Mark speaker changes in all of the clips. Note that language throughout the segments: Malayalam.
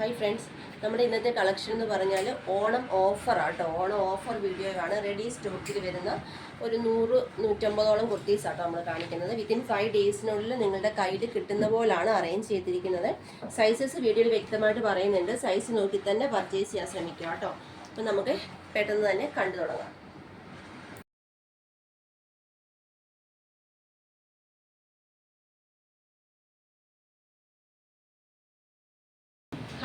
Speaker 1: ഹായ് ഫ്രണ്ട്സ് നമ്മുടെ ഇന്നത്തെ കളക്ഷൻ എന്ന് പറഞ്ഞാൽ ഓണം ഓഫർ ആട്ടോ ഓണം ഓഫർ വീഡിയോ ആണ് റെഡി സ്റ്റോക്കിൽ വരുന്ന ഒരു നൂറ് നൂറ്റമ്പതോളം കുർത്തീസ് ആട്ടോ നമ്മൾ കാണിക്കുന്നത്. വിത്തിൻ ഫൈവ് ഡേയ്സിനുള്ളിൽ നിങ്ങളുടെ കയ്യിൽ കിട്ടുന്ന പോലാണ് അറേഞ്ച് ചെയ്തിരിക്കുന്നത്. സൈസസ് വീഡിയോയിൽ വ്യക്തമായിട്ട് പറയുന്നുണ്ട്. സൈസ് നോക്കി തന്നെ പർച്ചേസ് ചെയ്യാൻ ശ്രമിക്കുക കേട്ടോ അപ്പം നമുക്ക് പെട്ടെന്ന് തന്നെ കണ്ടു തുടങ്ങാം.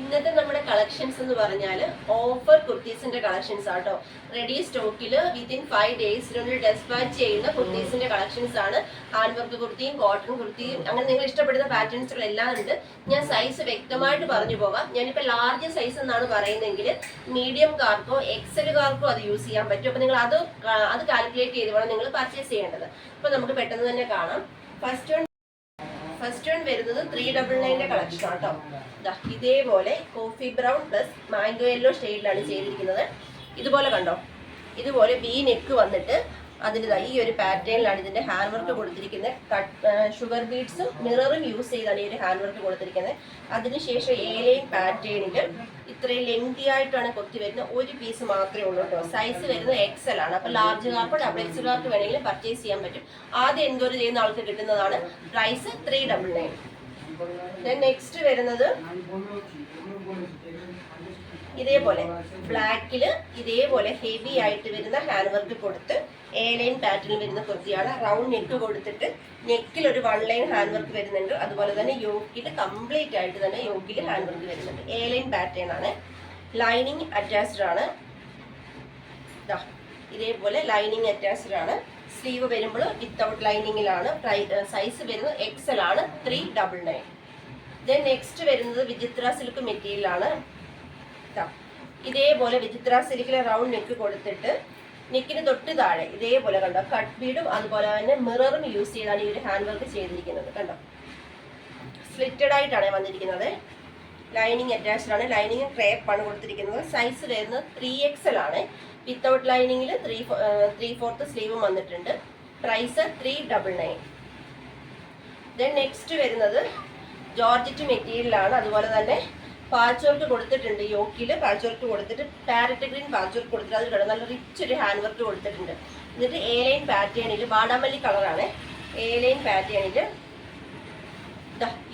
Speaker 1: ഇന്നത്തെ നമ്മുടെ കളക്ഷൻസ് എന്ന് പറഞ്ഞാൽ ഓഫർ കുർത്തീസിന്റെ കളക്ഷൻസ് ആട്ടോ. റെഡി സ്റ്റോക്കിൽ വിത്തിൻ ഫൈവ് ഡേയ്സിനുള്ളിൽ ഡെസ്പാച്ച് ചെയ്യുന്ന കുർത്തീസിന്റെ കളക്ഷൻസ് ആണ്. ഹാൻഡ് വർക്ക് കുർത്തിയും കോട്ടൺ കുർത്തിയും അങ്ങനെ നിങ്ങൾ ഇഷ്ടപ്പെടുന്ന പാറ്റേൺസുകൾ എല്ലാം ഉണ്ട്. ഞാൻ സൈസ് വ്യക്തമായിട്ട് പറഞ്ഞു പോകാം ഞാനിപ്പോൾ ലാർജ് സൈസ് എന്നാണ് പറയുന്നതെങ്കിൽ മീഡിയം കാർക്കോ എക്സൽ കാർക്കോ അത് യൂസ് ചെയ്യാൻ പറ്റും. അപ്പോൾ നിങ്ങൾ അത് അത് കാൽക്കുലേറ്റ് ചെയ്ത് വേണം നിങ്ങൾ പർച്ചേസ് ചെയ്യേണ്ടത്. അപ്പോൾ നമുക്ക് പെട്ടെന്ന് തന്നെ കാണാം. ഫസ്റ്റ് വൺ ഫസ്റ്റ് വൺ വരുന്നത് ത്രീ ഡബിൾ നയന്റെ കളക്ഷൻ ആട്ടോ ഇതേപോലെ coffee brown plus mango yellow ഷെയ്ഡിലാണ് ചെയ്തിരിക്കുന്നത്. ഇതുപോലെ കണ്ടോ? ഇതുപോലെ വി നെക്ക് വന്നിട്ട് അതിൽ ദാ ഈ ഒരു പാറ്റേണിലാണ് ഇതിന്റെ ഹാൻഡ് വർക്ക് കൊടുത്തിരിക്കുന്നത്. ഷുഗർ ബീഡ്സും മിററും യൂസ് ചെയ്താണ് ഈ ഒരു ഹാൻഡ് വർക്ക് കൊടുത്തിരിക്കുന്നത്. അതിനുശേഷം ഏലയും പാറ്റേണിൽ ഇത്രയും ലെങ്തി ആയിട്ടാണ് കൊത്തി വരുന്നത് ഒരു പീസ് മാത്രമേ ഉള്ളൂ കേട്ടോ സൈസ് വരുന്നത് എക്സൽ ആണ്. അപ്പോൾ ലാർജ് കാർക്ക് ഡബിൾ കാർപ്പ് വേണമെങ്കിൽ പർച്ചേസ് ചെയ്യാൻ പറ്റും. ആദ്യം എൻക്വയറി ചെയ്യുന്ന ആൾക്ക് കിട്ടുന്നതാണ്. പ്രൈസ് ത്രീ ഡബിൾ നെക്സ്റ്റ് വരുന്നത് ഇതേപോലെ ബ്ലാക്കിൽ ഇതേപോലെ ഹെവി ആയിട്ട് വരുന്ന ഹാൻഡ് വർക്ക് കൊടുത്ത് എ ലൈൻ പാറ്റേൺ വരുന്ന കുർത്തിയാണ്. റൗണ്ട് നെക്ക് കൊടുത്തിട്ട് നെക്കിൽ ഒരു വൺ ലൈൻ ഹാൻഡ് വർക്ക് വരുന്നുണ്ട്. അതുപോലെ തന്നെ യോക്കിൽ കംപ്ലീറ്റ് ആയിട്ട് തന്നെ യോക്കിൽ ഹാൻഡ് വർക്ക് വരുന്നുണ്ട്. എ ലൈൻ പാറ്റേൺ ആണ്. ലൈനിങ് അറ്റാച്ച്ഡ് ആണ്. ഇതേപോലെ ലൈനിങ് അറ്റാച്ച്ഡ് ആണ്. സ്ലീവ് വരുമ്പോൾ വിത്തൗട്ട് ലൈനിങ്ങിലാണ് സൈസ് വരുന്നത് എക്സൽ ആണ്. Three double nine then next വരുന്നത് വിചിത്ര സിൽക്ക് മെറ്റീരിയലാണ് ഇതേപോലെ വിചിത്ര സിൽക്കിലെ റൗണ്ട് നെക്ക് കൊടുത്തിട്ട് നെക്കിന് തൊട്ട് താഴെ ഇതേപോലെ കണ്ടോ കട്ട് ബീഡും അതുപോലെ തന്നെ മിററും യൂസ് ചെയ്താണ് ഈ ഒരു ഹാൻഡ് വർക്ക് ചെയ്തിരിക്കുന്നത് കണ്ടോ. സ്ലിറ്റഡ് ആയിട്ടാണ് വന്നിരിക്കുന്നത്. ലൈനിങ് അറ്റാച്ച്ഡ് ആണ്. ലൈനിങ് ക്രേപ്പ് ആണ് കൊടുത്തിരിക്കുന്നത്. സൈസ് വരുന്നത് ത്രീ എക്സൽ ആണ്. വിത്തൗട്ട് ലൈനിങ്ങിൽ ത്രീ ത്രീ ഫോർത്ത് സ്ലീവും വന്നിട്ടുണ്ട്. Price three double nine then next വരുന്നത് ജോർജറ്റ് മെറ്റീരിയലാണ്. അതുപോലെ തന്നെ പാച്ച് വർക്ക് കൊടുത്തിട്ടുണ്ട് യോക്കിൽ പാച്ച് വർക്ക് കൊടുത്തിട്ട് പാരറ്റ് ഗ്രീൻ പാച്ച് വർക്ക് കൊടുത്തിട്ട് അത് നല്ല റിച്ച് ഒരു ഹാൻഡ് വർക്ക് കൊടുത്തിട്ടുണ്ട്. എന്നിട്ട് എ ലൈൻ പാറ്റേണിൽ വാടാമല്ലി കളറാണ് എ ലൈൻ പാറ്റേണിൽ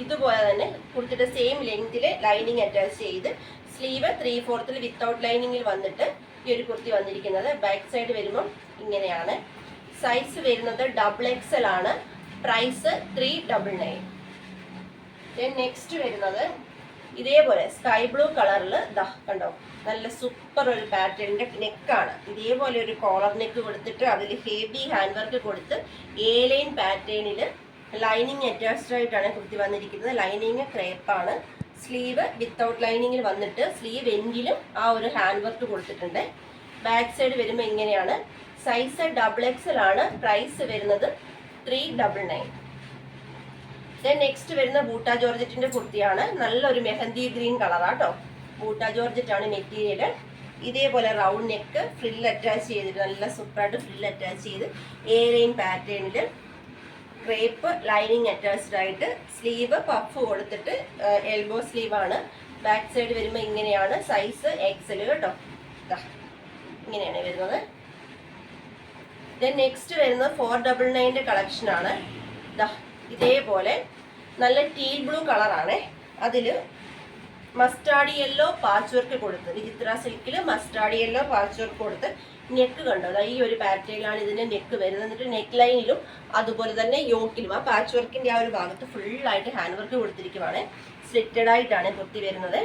Speaker 1: ഇതുപോലെ തന്നെ കൊടുത്തിട്ട് സെയിം ലെങ്തിൽ ലൈനിങ് അറ്റാച്ച് ചെയ്ത് സ്ലീവ് ത്രീ ഫോർത്തിൽ വിത്തൗട്ട് ലൈനിങ്ങിൽ വന്നിട്ട് ഈ ഒരു കുർത്തി വന്നിരിക്കുന്നത്. ബാക്ക് സൈഡ് വരുമ്പം ഇങ്ങനെയാണ്. സൈസ് വരുന്നത് ഡബിൾ എക്സൽ ആണ്. Price three double nine next വരുന്നത് ഇതേപോലെ സ്കൈ ബ്ലൂ കളറിൽ ദാ കണ്ടോ? നല്ല സൂപ്പർ ഒരു പാറ്റേണിന്റെ നെക്കാണ് ഇതേപോലെ ഒരു കോളർ നെക്ക് കൊടുത്തിട്ട് അതിൽ ഹെവി ഹാൻഡ് വർക്ക് കൊടുത്ത് ലൈൻ പാറ്റേണിൽ ലൈനിങ് അറ്റാച്ച്ഡ് ആയിട്ടാണ് കുർത്തി വന്നിരിക്കുന്നത്. ലൈനിങ് ക്രേപ്പാണ് സ്ലീവ് വിത്തൗട്ട് ലൈനിങ്ങിൽ വന്നിട്ട് സ്ലീവ് എങ്കിലും ആ ഒരു ഹാൻഡ് വർക്ക് കൊടുത്തിട്ടുണ്ട്. ബാക്ക് സൈഡ് വരുമ്പോൾ ഇങ്ങനെയാണ് സൈസ് ഡബിൾ എക്സൽ ആണ് പ്രൈസ് വരുന്നത് ത്രീ ഡബിൾ നയൻ നെക്സ്റ്റ് വരുന്ന ബൂട്ട ജോർജറ്റിന്റെ കുർത്തിയാണ്. നല്ലൊരു മെഹന്തി ഗ്രീൻ കളറാട്ടോ ബൂട്ട ജോർജറ്റ് ആണ് മെറ്റീരിയൽ ഇതേപോലെ റൗണ്ട് നെക്ക് ഫ്രിൽ അറ്റാച്ച് ചെയ്തിട്ട് നല്ല സൂപ്പറായിട്ട് ഫ്രിൽ അറ്റാച്ച് ചെയ്ത് എ പാറ്റേണിൽ ക്രേപ്പ് ലൈനിങ് അറ്റാച്ച്ഡ് ആയിട്ട് സ്ലീവ് പഫ് കൊടുത്തിട്ട് എൽബോ സ്ലീവ് ആണ്. ബാക്ക് സൈഡ് വരുമ്പോൾ ഇങ്ങനെയാണ്. സൈസ് എക്സൽ കേട്ടോ. ഇങ്ങനെയാണ് വരുന്നത്. ദെൻ നെക്സ്റ്റ് വരുന്നത് ഫോർ ഡബിൾ നയന്റെ കളക്ഷനാണ് ദാ ഇതേപോലെ നല്ല ടീൽ ബ്ലൂ കളറാണ് അതിൽ മസ്റ്റാർഡ് യെല്ലോ പാച്ച് വർക്ക് കൊടുത്ത്. വിചിത്ര സിൽക്കിൽ മസ്റ്റാർഡ് യെല്ലോ പാച്ച് വർക്ക് കൊടുത്ത് നെക്ക് കണ്ടോ? ഈ ഒരു പാറ്റേണിലാണ് ഇതിന്റെ നെക്ക് വരുന്നത്. എന്നിട്ട് നെക്ക് ലൈനിലും അതുപോലെ തന്നെ യോക്കിലും ആ പാച്ച് വർക്കിന്റെ ആ ഒരു ഭാഗത്ത് ഫുള്ളായിട്ട് ഹാൻഡ് വർക്ക് കൊടുത്തിരിക്കുവാണ്. സ്ലിറ്റഡ് ആയിട്ടാണ് കുത്തി വരുന്നത്.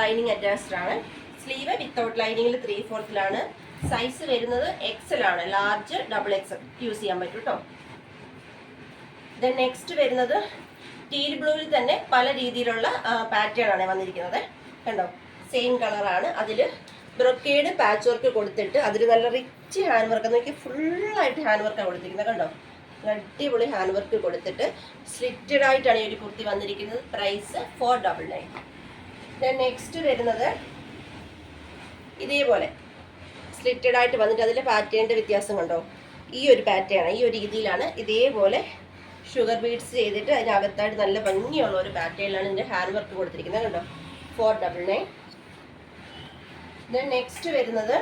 Speaker 1: ലൈനിങ് അറ്റാച്ച്ഡ് ആണ്. സ്ലീവ് വിത്തൗട്ട് ലൈനിങ്ങിൽ ത്രീ ഫോർത്തിലാണ് സൈസ് വരുന്നത് എക്സൽ ആണ് ലാർജ് ഡബിൾ എക്സൽ യൂസ് ചെയ്യാൻ പറ്റും കേട്ടോ ദെൻ നെക്സ്റ്റ് വരുന്നത് ടീൽ ബ്ലൂവിൽ തന്നെ പല രീതിയിലുള്ള പാറ്റേൺ ആണ് വന്നിരിക്കുന്നത്. കണ്ടോ? സെയിം കളറാണ് അതിൽ ബ്രൊക്കേഡ് പാച്ച് വർക്ക് കൊടുത്തിട്ട് അതിൽ നല്ല റിച്ച് ഹാൻഡ് വർക്ക് നോക്കി ഫുള്ളായിട്ട് ഹാൻഡ് വർക്കാണ് കൊടുത്തിരിക്കുന്നത്. കണ്ടോ? അടിപൊളി ഹാൻഡ് വർക്ക് കൊടുത്തിട്ട് സ്ലിറ്റഡ് ആയിട്ടാണ് ഈ ഒരു കുർത്തി വന്നിരിക്കുന്നത്. Price four double nine then next വരുന്നത് ഇതേപോലെ സ്ലിറ്റഡ് ആയിട്ട് വന്നിട്ട് അതിൽ പാറ്റേണിന്റെ വ്യത്യാസം കണ്ടോ? ഈ ഒരു പാറ്റേൺ ഈ ഒരു രീതിയിലാണ് ഇതേപോലെ ഷുഗർ ബീഡ്സ് ചെയ്തിട്ട് അതിനകത്തായിട്ട് നല്ല ഭംഗിയുള്ള ഒരു പാറ്റേണിലാണ് ഇതിന്റെ ഹാൻഡ് വർക്ക് കൊടുത്തിരിക്കുന്നത് കണ്ടോ? Four double nine then next വരുന്നത്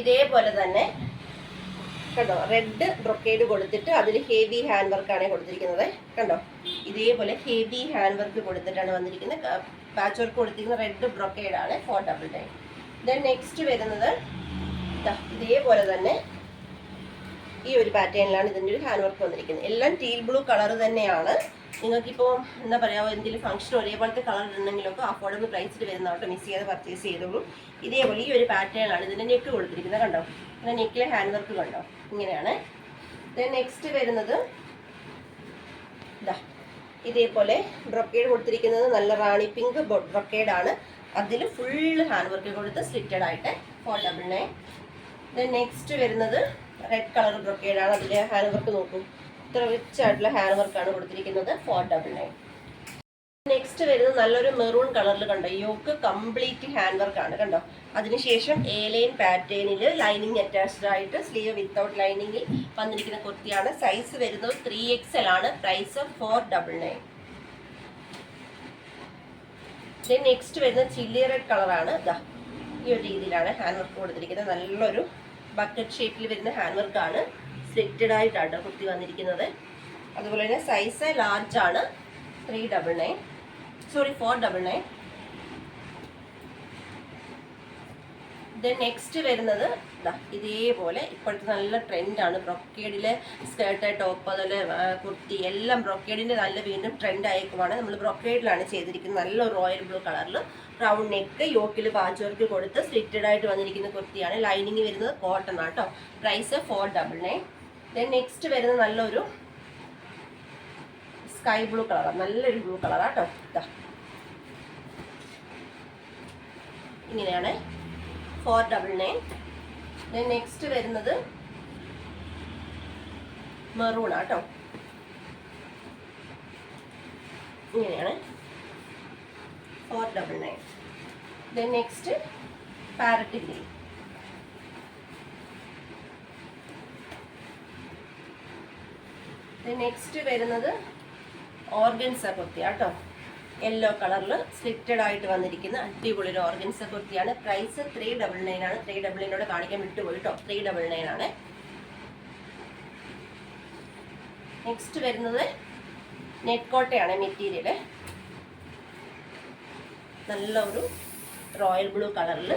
Speaker 1: ഇതേപോലെ തന്നെ കണ്ടോ? റെഡ് ബ്രൊക്കേഡ് കൊടുത്തിട്ട് അതിൽ ഹെവി ഹാൻഡ് വർക്കാണ് കൊടുത്തിരിക്കുന്നത്. കണ്ടോ? ഇതേപോലെ ഹെവി ഹാൻഡ് വർക്ക് കൊടുത്തിട്ടാണ് വന്നിരിക്കുന്നത്. പാച്ച് വർക്ക് കൊടുത്തിരിക്കുന്ന red ബ്രൊക്കേഡാണ് four double nine then next വരുന്നത് ഇതേപോലെ തന്നെ ഈ ഒരു പാറ്റേണിലാണ് ഇതിന്റെ ഒരു ഹാൻഡ് വർക്ക് വന്നിരിക്കുന്നത്. എല്ലാം ടീൽ ബ്ലൂ കളർ തന്നെയാണ്. നിങ്ങൾക്കിപ്പോൾ എന്താ പറയുക എന്തെങ്കിലും ഫംഗ്ഷൻ ഒരേപോലത്തെ കളർ ഉണ്ടെങ്കിലൊക്കെ അഫോർഡബിൾ പ്രൈസിൽ വരുന്നതായിട്ട് മിസ് ചെയ്യാതെ പർച്ചേസ് ചെയ്തോളൂ. ഇതേപോലെ ഈ ഒരു പാറ്റേണാണ് ഇതിന്റെ നെക്ക് കൊടുത്തിരിക്കുന്നത് കണ്ടോ? പിന്നെ നെക്കിലെ ഹാൻഡ് വർക്ക് കണ്ടോ? ഇങ്ങനെയാണ്. ദെൻ നെക്സ്റ്റ് വരുന്നത് ഇതാ ഇതേപോലെ ബ്രൊക്കേഡ് കൊടുത്തിരിക്കുന്നത് നല്ല റാണി പിങ്ക് ബ്രൊക്കേഡ് ആണ്. അതിൽ ഫുൾ ഹാൻഡ് വർക്ക് കൊടുത്ത് സ്ലിറ്റഡ് ആയിട്ട് ഫോർ ഡബിൾ ദെൻ നെക്സ്റ്റ് വരുന്നത് റെഡ് കളർ ബ്രൊക്കേഡ് ആണ് അതിലെ ഹാൻഡ് വർക്ക് നോക്കും. ഇത്ര റിച്ച് ആയിട്ടുള്ള ഹാൻഡ് വർക്കാണ് കൊടുത്തിരിക്കുന്നത് ഫോർ ഡബിൾ നയൻ നെക്സ്റ്റ് വരുന്നത് നല്ലൊരു മെറൂൺ കളറിൽ കണ്ടോ? യോക്ക് കംപ്ലീറ്റ് ഹാൻഡ് വർക്ക് ആണ് കണ്ടോ? അതിനുശേഷം എ ലൈൻ പാറ്റേണിൽ ലൈനിങ് അറ്റാച്ച്ഡ് ആയിട്ട് സ്ലീവ് വിത്തൗട്ട് ലൈനിങ്ങിൽ വന്നിരിക്കുന്ന കുർത്തിയാണ്. സൈസ് വരുന്നത് ത്രീ എക്സ് എൽ ആണ്. Price four double nine next വരുന്നത് ചില്ലി റെഡ് കളറാണ് ഈ ഒരു രീതിയിലാണ് ഹാൻഡ് വർക്ക് കൊടുത്തിരിക്കുന്നത്. നല്ലൊരു ബക്കറ്റ് ഷേപ്പിൽ വരുന്ന ഹാൻഡ് വർക്കാണ് സ്ലിറ്റഡ് ആയിട്ടാണ് കുത്തി വന്നിരിക്കുന്നത്. അതുപോലെ തന്നെ സൈസ് ലാർജ് ആണ്. Three double nine sorry four double nine then next വരുന്നത് ഇതേപോലെ ഇപ്പോഴത്തെ നല്ല ട്രെൻഡാണ് ബ്രൊക്കേഡിലെ സ്കേർട്ട് ടോപ്പ് അതുപോലെ കുർത്തി എല്ലാം ബ്രൊക്കേഡിന്റെ നല്ല വീണ്ടും ട്രെൻഡ് ആയിക്കുവാണ്. നമ്മൾ ബ്രൊക്കേഡിലാണ് ചെയ്തിരിക്കുന്നത്. നല്ല റോയൽ ബ്ലൂ കളറിൽ റൗണ്ട് നെക്ക് യോക്കിൽ പാച്ച് വർക്ക് കൊടുത്ത് സ്ലിറ്റഡ് ആയിട്ട് വന്നിരിക്കുന്ന കുർത്തിയാണ്. ലൈനിങ് വരുന്നത് കോട്ടൺ ആട്ടോ price four double nine then next വരുന്ന നല്ലൊരു സ്കൈ ബ്ലൂ കളറാണ് നല്ലൊരു ബ്ലൂ കളറാട്ടോ ഇതാ ഇങ്ങനെയാണ് four double nine then next വരുന്നത് മെറൂൺ ആട്ടോ ഇങ്ങനെയാണ്. Four double nine then next parrot green next വരുന്നത് ഓർഗൻസ കുർത്തി കേട്ടോ യെല്ലോ കളറിൽ സ്ലിറ്റഡ് ആയിട്ട് വന്നിരിക്കുന്ന അടിപൊളി ഒരു ഓർഗൻസ കുർത്തിയാണ്. പ്രൈസ് ത്രീ ഡബിൾ നയൻ ആണ്. ത്രീ ഡബിൾ നയനോട് കാണിക്കാൻ വിട്ടുപോയി കേട്ടോ ത്രീ ഡബിൾ നയൻ ആണ്. നെക്സ്റ്റ് വരുന്നത് നെറ്റ് കോട്ടയാണ് മെറ്റീരിയൽ നല്ല ഒരു റോയൽ ബ്ലൂ കളറിൽ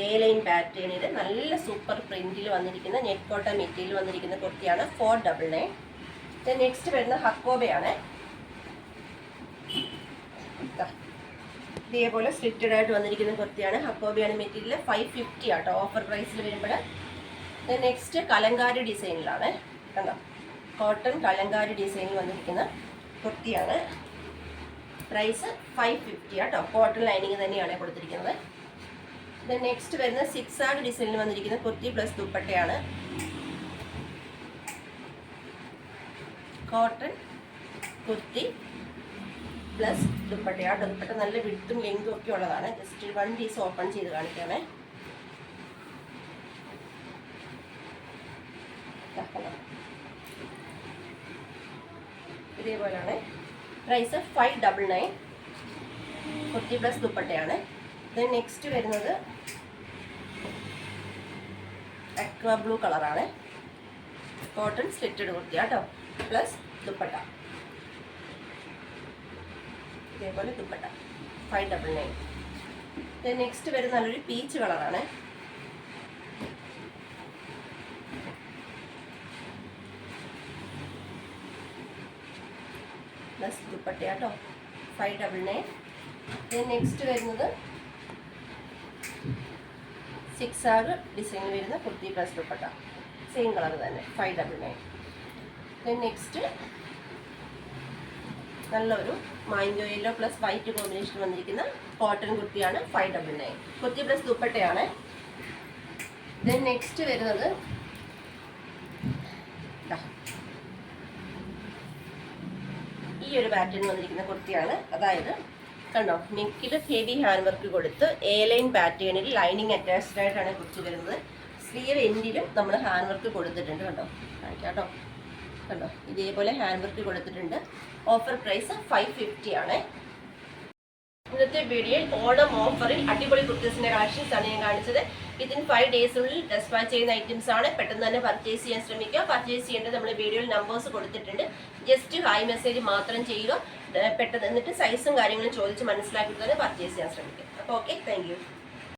Speaker 1: എ ലൈൻ പാറ്റേണിൽ നല്ല സൂപ്പർ പ്രിന്റിൽ വന്നിരിക്കുന്ന നെറ്റ് കോട്ട മെറ്റീരിയൽ വന്നിരിക്കുന്ന കുർത്തിയാണ് ഫോർ ഡബിൾ നയൻ നെക്സ്റ്റ് വരുന്നത് ഹക്കോബയാണ്. ഇതേപോലെ സ്ലിറ്റഡ് ആയിട്ട് വന്നിരിക്കുന്ന കുർത്തിയാണ്. ഹക്കോബിയാണ് മെറ്റീരിയൽ ഫൈവ് ഫിഫ്റ്റി ആട്ടോ ഓഫർ പ്രൈസിൽ വരുമ്പോൾ നെക്സ്റ്റ് കലങ്കാരി ഡിസൈനിലാണ്. കണ്ടോ? കോട്ടൺ കലങ്കാരി ഡിസൈനിൽ വന്നിരിക്കുന്ന കുർത്തിയാണ്. പ്രൈസ് ഫൈവ് ഫിഫ്റ്റി ആട്ടോ. കോട്ടൺ ലൈനിങ് തന്നെയാണ് കൊടുത്തിരിക്കുന്നത്. ദെൻ നെക്സ്റ്റ് വരുന്ന സിക്സ് ആഗ് ഡിസൈനിൽ വന്നിരിക്കുന്ന കുർത്തി പ്ലസ് ദുപ്പട്ടയാണ്. കോട്ടൺ കുർത്തി പ്ലസ് ദുപ്പട്ടയാട്ടോ ദുപ്പട്ട നല്ല വിട്ടും ലെങ്തും ഒക്കെ ഉള്ളതാണ്. ജസ്റ്റ് വൺ പീസ് ഓപ്പൺ ചെയ്ത് കാണിക്കാമേ. ഇതേപോലെയാണ്. Price five double nine kurti plus ദുപ്പട്ടയാണ്. ദെൻ നെക്സ്റ്റ് വരുന്നത് അക്വ ബ്ലൂ കളറാണ് കോട്ടൺ സ്ലിറ്റഡ് കുർത്തി കേട്ടോ പ്ലസ് ദുപ്പട്ട. ഇതേപോലെ dupatta. Five double nine next വരുന്ന നല്ലൊരു പീച്ച് കളറാണ് പ്ലസ് ദുപ്പട്ട കേട്ടോ five double nine then next വരുന്നത് സിക്സ് ആറ് ഡിസൈൻ വരുന്ന kurti plus dupatta. Same colour തന്നെ. Five double nine then next നല്ലൊരു മൈൻഡോ യെല്ലോ പ്ലസ് വൈറ്റ് കോമ്പിനേഷൻ വന്നിരിക്കുന്ന കോട്ടൺ കുർത്തിയാണ് five double nine kurti plus ദുപ്പട്ടയാണ്. ദെൻ നെക്സ്റ്റ് വരുന്നത്. ഈ ഒരു പാറ്റേൺ വന്നിരിക്കുന്ന കുർത്തിയാണ് അതായത് കണ്ടോ നെക്കിൽ ഹെവി ഹാൻഡ് വർക്ക് കൊടുത്ത് എ ലൈൻ പാറ്റേണിൽ ലൈനിങ് അറ്റാച്ച്ഡ് ആയിട്ടാണ് കുർത്തി വരുന്നത്. സ്ലീവ് എൻഡിലും നമ്മൾ ഹാൻഡ് വർക്ക് കൊടുത്തിട്ടുണ്ട് കണ്ടോ. കാണിക്കാം കേട്ടോ. കണ്ടോ? ഇതേപോലെ ഹാൻഡ് വർക്ക് കൊടുത്തിട്ടുണ്ട്. ഓഫർ പ്രൈസ് ഫൈവ് ഫിഫ്റ്റി ആണ്. ഇന്നത്തെ വീഡിയോയിൽ ഓണം ഓഫറിൽ അടിപൊളി കുർത്തീസിന്റെ കളക്ഷൻസ് ആണ് ഞാൻ കാണിച്ചത്. വിത്തിൻ ഫൈവ് ഡേയ്സിനുള്ളിൽ ഡെസ്പാച്ച് ചെയ്യുന്ന ഐറ്റംസ് ആണ്. പെട്ടെന്ന് തന്നെ പർച്ചേസ് ചെയ്യാൻ ശ്രമിക്കുക. പർച്ചേസ് ചെയ്യേണ്ടത് നമ്മൾ വീഡിയോയിൽ നമ്പേഴ്സ് കൊടുത്തിട്ടുണ്ട്. ജസ്റ്റ് ഹായ് മെസ്സേജ് മാത്രം ചെയ്യുക. പെട്ടെന്ന് എന്നിട്ട് സൈസും കാര്യങ്ങളും ചോദിച്ച് മനസ്സിലാക്കി തന്നെ പർച്ചേസ് ചെയ്യാൻ ശ്രമിക്കുക. അപ്പോൾ ഓക്കെ താങ്ക്